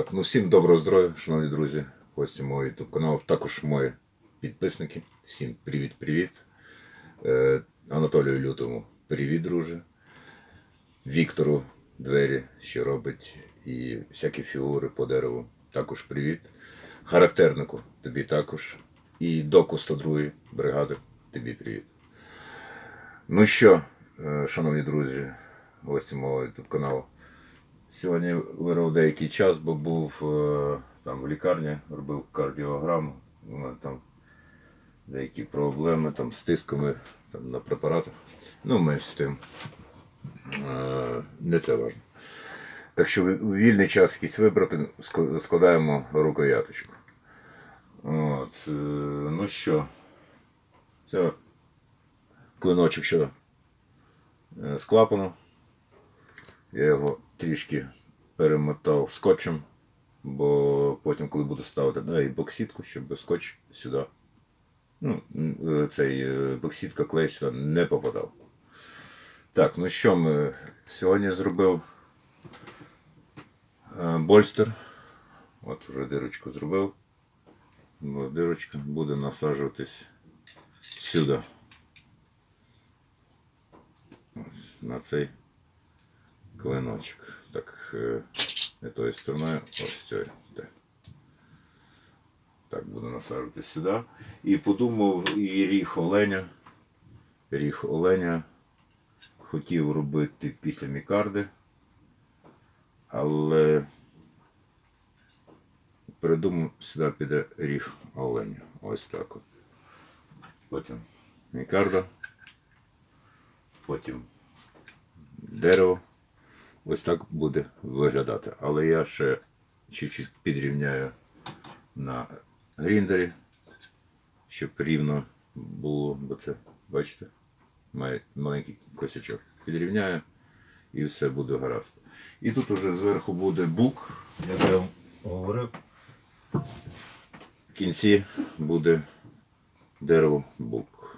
Так, ну всім доброго здоров'я, шановні друзі, гості мого YouTube каналу, також мої підписники. Всім привіт-привіт. Е, Анатолію Лютому привіт, друже. Віктору двері, що робить, і всякі фігури по дереву. Також привіт. Характернику тобі також. І доку 102 бригади тобі привіт. Ну що, е, шановні друзі, гості мого YouTube каналу. Сьогодні вирав деякий час, бо був е, там в лікарні, робив кардіограму. У мене там деякі проблеми там, з тисками там, на препаратах. Ну, ми з тим. Е, не це важливо. Так що вільний час якийсь вибрати, складаємо рукояточку. От, е, ну що, це клиночок, що е, з клапану. Я його трішки перемотав скотчем, бо потім, коли буду ставити да, і боксітку, щоб скотч сюди. Ну, е, цей е, боксітка клей сюди не попадав. Так, ну що ми сьогодні зробив е, больстер. От вже дирочку зробив. Дирочка буде насаджуватись сюди. На цей клиночок. Так, е, не тою стороною, ось. Так. Так, буду насаджувати сюди. І подумав і ріг оленя. Ріг оленя хотів робити після мікарди, але придумав, сюди піде ріг оленя. Ось так от. Потім мікарда, потім дерево. Ось так буде виглядати. Але я ще чуть-чуть підрівняю на гріндері, щоб рівно було, бо це, бачите, має маленький косячок. Підрівняю і все буде гаразд. І тут уже зверху буде бук, як я вам говорив. В кінці буде дерево бук.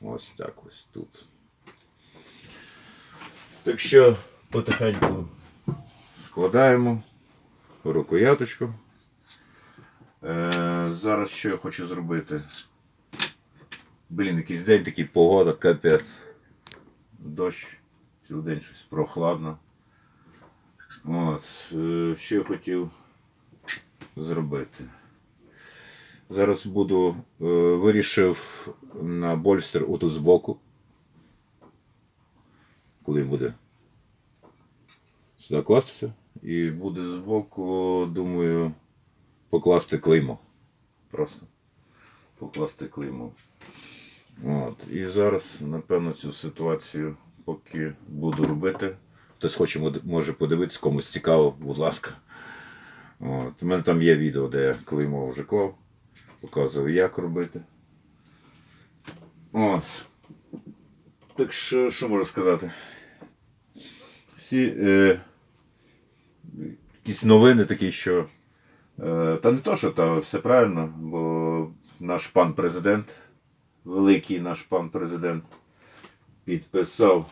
Ось так ось тут. Так що потихеньку складаємо рукояточку. Е, зараз що я хочу зробити? Блін, якийсь день такий погода, капець. Дощ, цілий день щось прохладно. От, е, що я хотів зробити. Зараз буду, е, вирішив на больстер отут збоку коли буде сюди кластися. І буде збоку, думаю, покласти клеймо. Просто покласти клеймо. От. І зараз, напевно, цю ситуацію, поки буду робити. Хтось хоче, може подивитися, комусь цікаво, будь ласка. От. У мене там є відео, де я клеймо вже клав, показував, як робити. От. Так що, що можу сказати? Всі е, якісь новини такі, що. Е, та не то, що та все правильно, бо наш пан президент, великий наш пан президент, підписав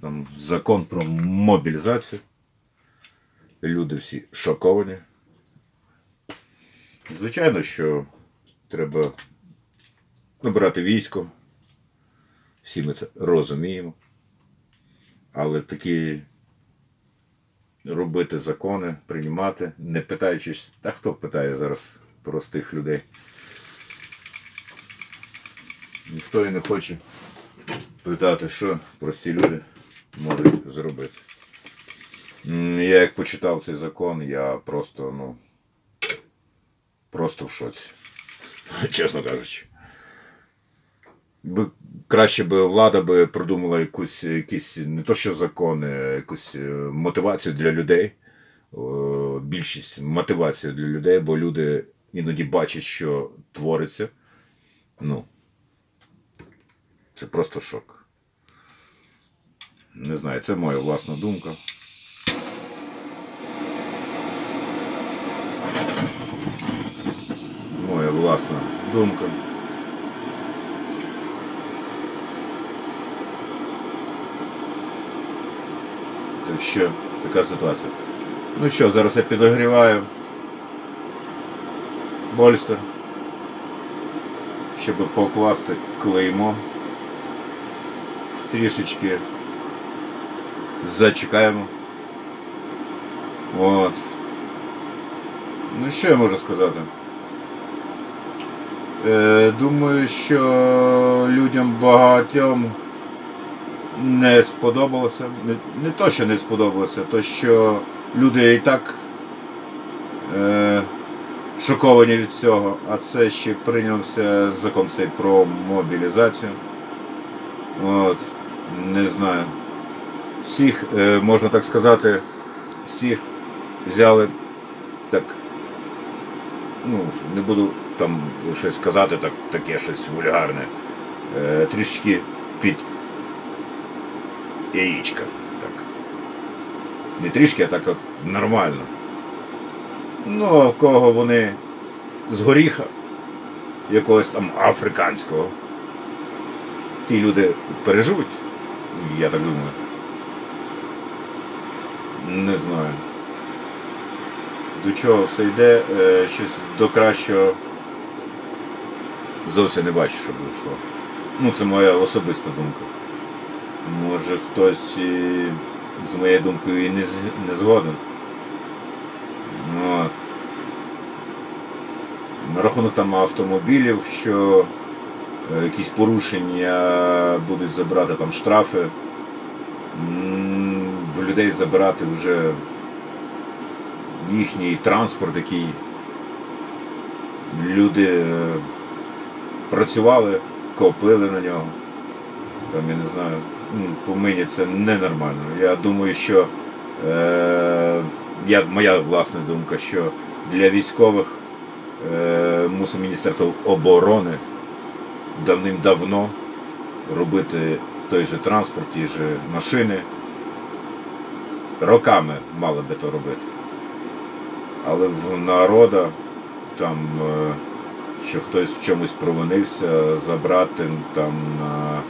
там, закон про мобілізацію. Люди всі шоковані. Звичайно, що треба набирати військо. Всі ми це розуміємо. Але такі робити закони, приймати, не питаючись, та хто питає зараз простих людей. Ніхто і не хоче питати, що прості люди можуть зробити. Я як почитав цей закон, я просто, ну, просто в шоці. Чесно кажучи. Краще би влада би придумала якусь, якісь не то що закони, якусь е, мотивацію для людей. Більшість мотивація для людей, бо люди іноді бачать, що твориться. Ну, це просто шок. Не знаю, це моя власна думка. Моя власна думка. Що така ситуація. Ну що, зараз я підогріваю больстер, щоб покласти клеймо. Трішечки зачекаємо. От. Ну що я можу сказати? Е, думаю, що людям багатьом не сподобалося. Не, не то, що не сподобалося, то що люди і так е, шоковані від цього, а це ще прийнявся закон цей про мобілізацію. От, не знаю. Всіх, е, можна так сказати, всіх взяли так. Ну, не буду там щось казати, так, таке щось вульгарне. Е, трішечки під яєчка. Так. Не трішки, а так от нормально. Ну, а кого вони з горіха, якогось там африканського. Ті люди переживуть, я так думаю. Не знаю. До чого все йде, е, щось до кращого зовсім не бачу, щоб вийшло. Ну, це моя особиста думка. Може хтось з моєю думкою і не, не згоден. От. На рахунок там автомобілів, що е, якісь порушення будуть забирати там штрафи. В людей забирати вже їхній транспорт, який люди е, працювали, копили на нього. Там, я не знаю, ну, по мені це ненормально. Я думаю, що е, я, моя власна думка, що для військових е, мусить Міністерство оборони давним-давно робити той же транспорт, ті ж машини. Роками мали би то робити. Але в народа там, е, що хтось в чомусь провинився, забрати там на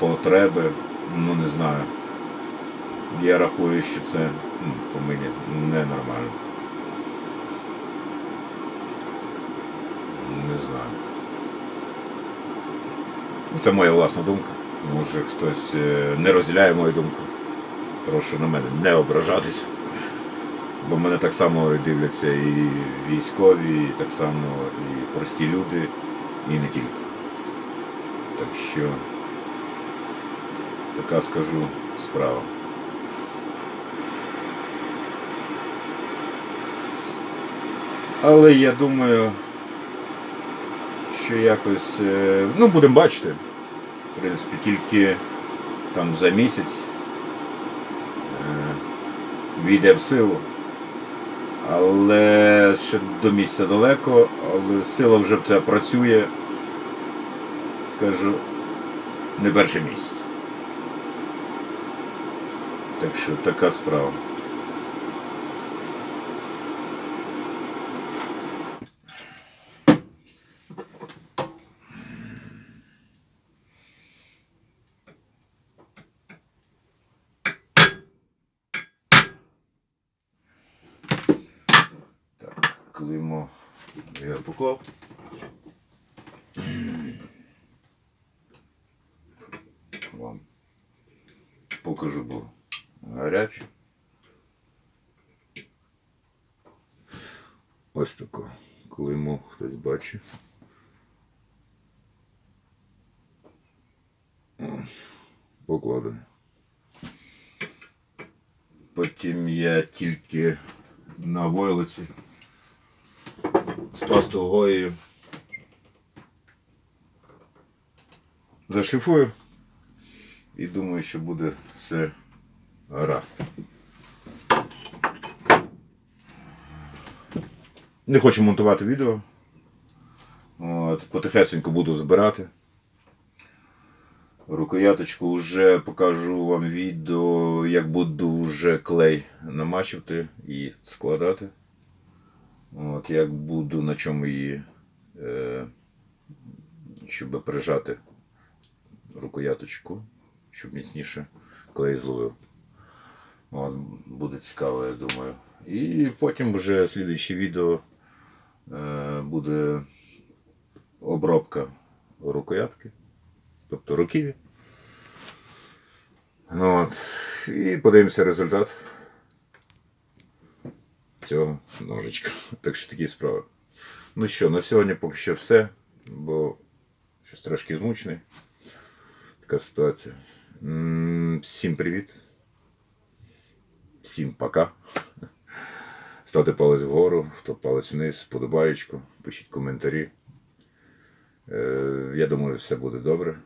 потреби, ну не знаю. Я рахую, що це ну, по мені ненормально. Не знаю. Це моя власна думка. Може хтось е, не розділяє мою думку. Прошу на мене не ображатись. Бо мене так само дивляться і військові, і так само і прості люди, і не тільки. Так що така скажу справа. Але я думаю, що якось, е, ну будемо бачити. В принципі, тільки там за місяць е, війде в силу. Але ще до місця далеко, але сила вже в це працює, скажу, не перший місяць. Так що така справа. Клеймо я поклав. Вам покажу, бо гаряче. Ось тако. Клеймо хтось бачить. О, Покладено. Потім я тільки на войлиці з пастогою зашліфую і думаю, що буде все гаразд. Не хочу монтувати відео. От, потихесенько буду збирати. Рукояточку вже покажу вам відео, як буду вже клей намачувати і складати. От, як буду на чому її, е, щоб прижати рукояточку, щоб міцніше клей зловив. От, буде цікаво, я думаю, І потім вже слідуюче відео е, буде обробка рукоятки, тобто руків'я. От. І подивимося результат цього ножичка. Так що такі справи. Ну що, на сьогодні поки що все, бо щось трошки змучений. Така ситуація. Всім привіт. Всім пока. Ставте палець вгору, хто палець вниз, подобаєчку, пишіть коментарі. Е, я думаю, все буде добре.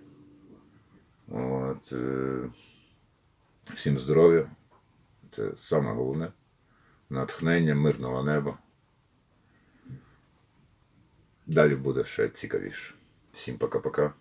От, е, всім здоров'я. Це саме головне. Натхнення, мирного неба. Далі буде ще цікавіше. Всім пока-пока.